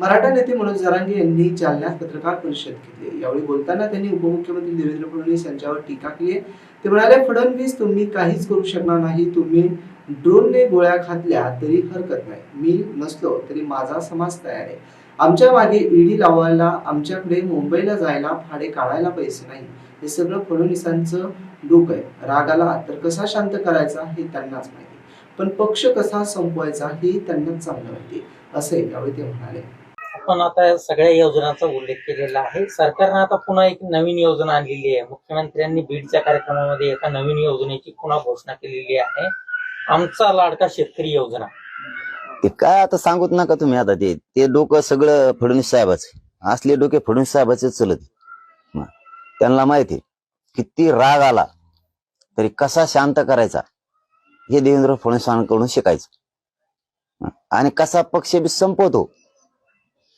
मराठा नेते मनोज जरांगे यांनी जालन्यात पत्रकार परिषद घेतली. यावेळी बोलताना त्यांनी उपमुख्यमंत्री देवेंद्र फडणवीस यांच्यावर टीका केली ते म्हणाले फडणवीस तुम्ही काहीच करू शकणार नाही. तुम्ही ड्रोनने गोळ्या घातल्या तरी हरकत नाही. मी नसलो तरी माझा समाज तयार आहे. आमच्या मागे ईडी लावायला आमच्याकडे मुंबईला जायला भाडे काढायला पैसे नाही. हे सगळं फडणवीसांचं डोकं आहे. रागाला तर कसा शांत करायचा हे त्यांनाच माहिती. पण पक्ष कसा संपवायचा हे त्यांनाच चांगलं माहिती असे यावेळी ते म्हणाले. पण आता सगळ्या योजनांचा उल्लेख केलेला आहे. सरकारनं आता पुन्हा एक नवीन योजना आणलेली आहे. मुख्यमंत्र्यांनी बीडच्या कार्यक्रमामध्ये एका नवीन योजनेची पुन्हा घोषणा केलेली आहे. आमचा लाडका शेतकरी योजना. ते काय आता सांगूत नका तुम्ही आता ते. ते डोकं सगळं फडणवीस साहेबाचे असले डोके फडणवीस साहेबाचे चलत त्यांना माहिती किती राग आला तरी कसा शांत करायचा हे देवेंद्र फडणवीसांकडून शिकायचं. आणि कसा पक्ष बी संपवतो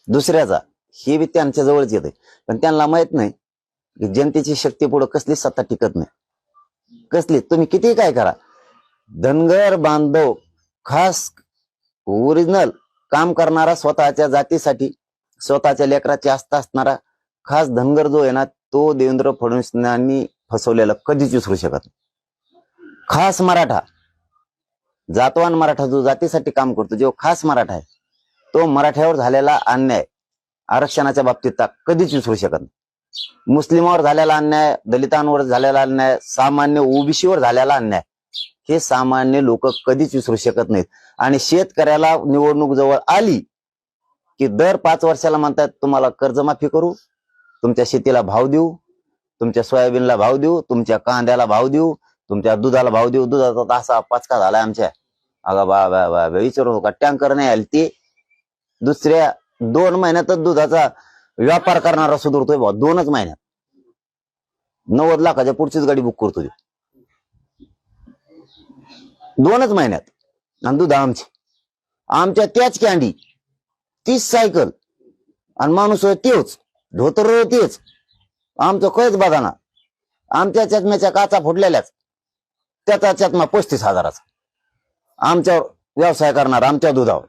दुसऱ्याचा. हे बी त्यांच्या जवळच येते पण त्यांना माहीत नाही की जनतेची शक्ती पुढे कसली सत्ता टिकत नाही. कसली? तुम्ही किती काय करा. धनगर बांधव खास ओरिजिनल काम करणारा स्वतःच्या जातीसाठी स्वतःच्या लेकराची आस्था असणारा खास धनगर जो आहे ना तो देवेंद्र फडणवीसांनी फसवलेला कधीच विसरू शकत नाही. खास मराठा जातवान मराठा जो जातीसाठी काम करतो जो खास मराठा आहे तो मराठ्यावर झालेला अन्याय आरक्षणाच्या बाबतीत कधीच विसरू शकत नाही. मुस्लिमावर झालेला अन्याय दलितांवर झालेला अन्याय सामान्य ओबीसीवर झालेला अन्याय हे सामान्य लोक कधीच विसरू शकत नाहीत. आणि शेतकऱ्याला निवडणूक जवळ आली की दर पाच वर्षाला म्हणतात तुम्हाला कर्जमाफी करू तुमच्या शेतीला भाव देऊ तुमच्या सोयाबीनला भाव देऊ तुमच्या कांद्याला भाव देऊ तुमच्या दुधाला भाव देऊ दुधाचा तर असा पाचका झालाय आमच्या. अगा बा बा बा विचारू नका टँकर नाही आली ते. दुसऱ्या दोन महिन्यातच दुधाचा व्यापार करणारा सुधरतोय बा दोनच महिन्यात. नव्वद लाखाच्या पुढचीच गाडी बुक करतो दोनच महिन्यात. आणि दूध आमची. आमच्या त्याच कॅन्डी तीच सायकल आणि माणूस होय तेच. धोतर तेच. आमचं कळच बघा ना आमच्या चष्म्याच्या काचा फुटलेल्याच. त्याचा चष्मा पस्तीस हजाराचा. आमच्या व्यवसाय करणार आमच्या दुधावर.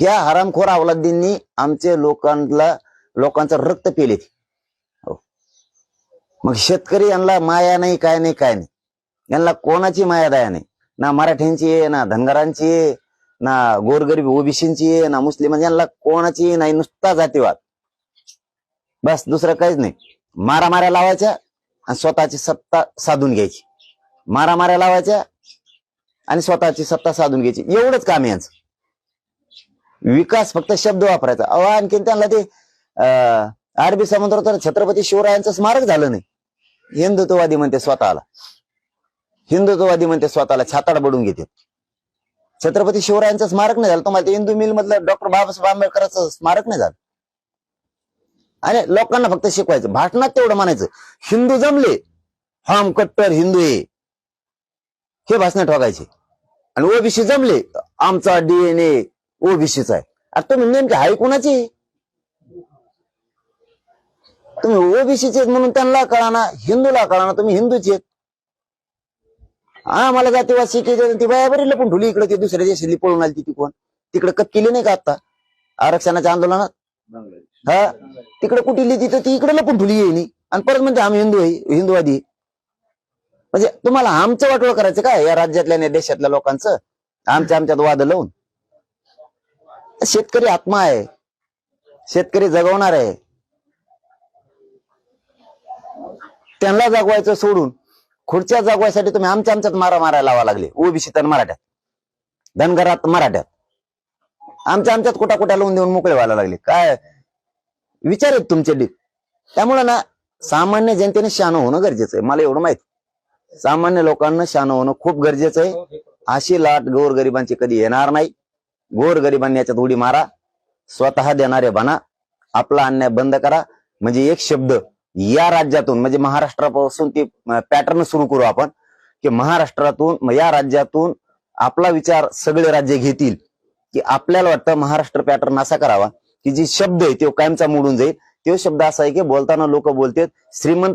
ह्या हरामखोर अवलादींनी आमच्या लोकांना लोकांचं रक्त पेले. हो. मग शेतकरी यांना माया नाही काय नाही काय नाही. यांना कोणाची माया दया नाही? ना मराठ्यांची आहे ना धनगरांची आहे ना गोरगरीब ओबीसींची आहे ना मुस्लिम यांना कोणाची नाही नुसता जातीवाद. बस दुसरं काहीच नाही. मारा माऱ्या लावायच्या आणि स्वतःची सत्ता साधून घ्यायची. मारा माऱ्या लावायच्या आणि स्वतःची सत्ता साधून घ्यायची. एवढंच काम यांचं. विकास फक्त शब्द वापरायचा. अहो आणखीन त्यांना ते अं, समुद्र तर छत्रपती शिवरायांचं स्मारक झालं नाही. हिंदुत्ववादी म्हणते स्वतःला. हिंदुत्ववादी म्हणते स्वतःला छाताड बडून घेते. छत्रपती शिवरायांचं स्मारक नाही झालं. तुम्हाला हिंदू मिल मधलं डॉक्टर बाबासाहेब आंबेडकरांचं स्मारक नाही झालं. आणि लोकांना फक्त शिकवायचं. भाषणात तेवढं म्हणायचं. हिंदू जमले. हम कट्टर हिंदू हे हे भाषण ठोकायचे. आणि ओबीसी जमले. आमचा डीएनए ओबीसीचा आहे. आता तुम्ही नेमके आहे कुणाची? तुम्ही ओबीसीचे म्हणून त्यांना कळाना हिंदूला कळाना तुम्ही हिंदूचे आहेत. हा मला जातीवाद शिकायचे ती बायाबरी लपून ठुली इकडे ती दुसऱ्या देशातली पळून आली ती कोण तिकडे कप केली नाही का आता? आरक्षणाच्या आंदोलनात? हा? तिकडे कुठे लिहिली तर ती इकडे लपून ठुली येईनी. आणि परत म्हणते आम्ही हिंदू आहे हिंदूवादी म्हणजे तुम्हाला आमचं वाटोळ करायचं काय या राज्यातल्या देशातल्या लोकांचं? आमच्या आमच्यात वाद लावून. शेतकरी आत्मा आहे. शेतकरी जगवणार आहे. त्यांना जगवायचं सोडून खुर्च्या जगवायसाठी तुम्ही आमच्या आमच्यात मारा मारायला लावा लागले. ओबीसी आणि मराठ्यात. धनगरात मराठ्यात. आमच्या आमच्यात कुठा कुठ्या लावून देऊन मोकळे व्हायला लागले. काय? विचार आहेत तुमचे डी. त्यामुळे ना सामान्य जनतेने शान होणं गरजेचं आहे. मला एवढं माहीत. सामान्य लोकांना शान होणं खूप गरजेचं आहे. अशी लाट गोरगरिबांची कधी येणार नाही. गोरगरिबांनी याच्यात उडी मारा. स्वतः देणारे बना. आपला अन्याय बंद करा. म्हणजे एक शब्द या राज्यातून म्हणजे महाराष्ट्रापासून ती पॅटर्न सुरू करू आपण. की महाराष्ट्रातून या राज्यातून आपला विचार सगळे राज्य घेतील. की आपल्याला वाटतं महाराष्ट्र पॅटर्न असा करावा. की जी शब्द आहे तो कायमचा मोडून जाईल. तो शब्द असा आहे की बोलताना लोक बोलतात श्रीमंत